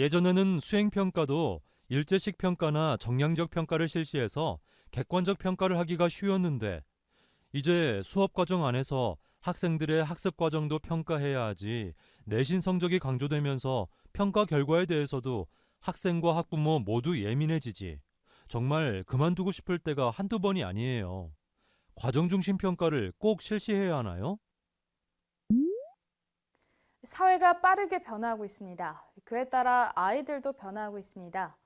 예전에는 수행평가도 일제식 평가나 정량적 평가를 실시해서 객관적 평가를 하기가 쉬웠는데 이제 수업 과정 안에서 학생들의 학습 과정도 평가해야 하지 내신 성적이 강조되면서 평가 결과에 대해서도 학생과 학부모 모두 예민해지지. 정말 그만두고 싶을 때가 한두 번이 아니에요. 과정 중심 평가를 꼭 실시해야 하나요? 사회가 빠르게 변화하고 있습니다. 그에 따라 아이들도 변화하고 있습니다.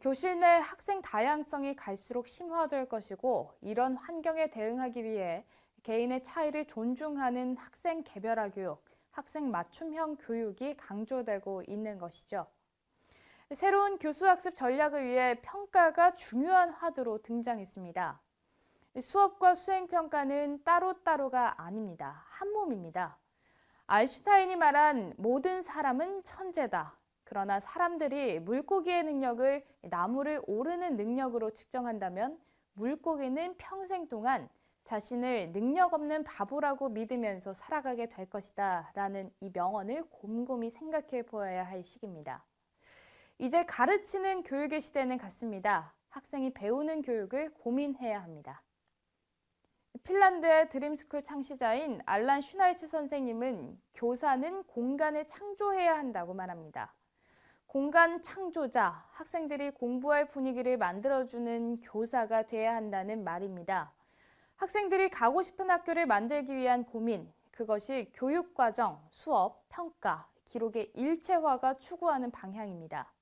교실 내 학생 다양성이 갈수록 심화될 것이고 이런 환경에 대응하기 위해 개인의 차이를 존중하는 학생 개별화 교육, 학생 맞춤형 교육이 강조되고 있는 것이죠. 새로운 교수학습 전략을 위해 평가가 중요한 화두로 등장했습니다. 수업과 수행평가는 따로따로가 아닙니다. 한 몸입니다. 아인슈타인이 말한 모든 사람은 천재다. 그러나 사람들이 물고기의 능력을 나무를 오르는 능력으로 측정한다면 물고기는 평생 동안 자신을 능력 없는 바보라고 믿으면서 살아가게 될 것이다. 라는 이 명언을 곰곰이 생각해 보아야 할 시기입니다. 이제 가르치는 교육의 시대는 갔습니다. 학생이 배우는 교육을 고민해야 합니다. 핀란드의 드림스쿨 창시자인 알란 슈나이츠 선생님은 교사는 공간을 창조해야 한다고 말합니다. 공간 창조자, 학생들이 공부할 분위기를 만들어주는 교사가 돼야 한다는 말입니다. 학생들이 가고 싶은 학교를 만들기 위한 고민, 그것이 교육과정, 수업, 평가, 기록의 일체화가 추구하는 방향입니다.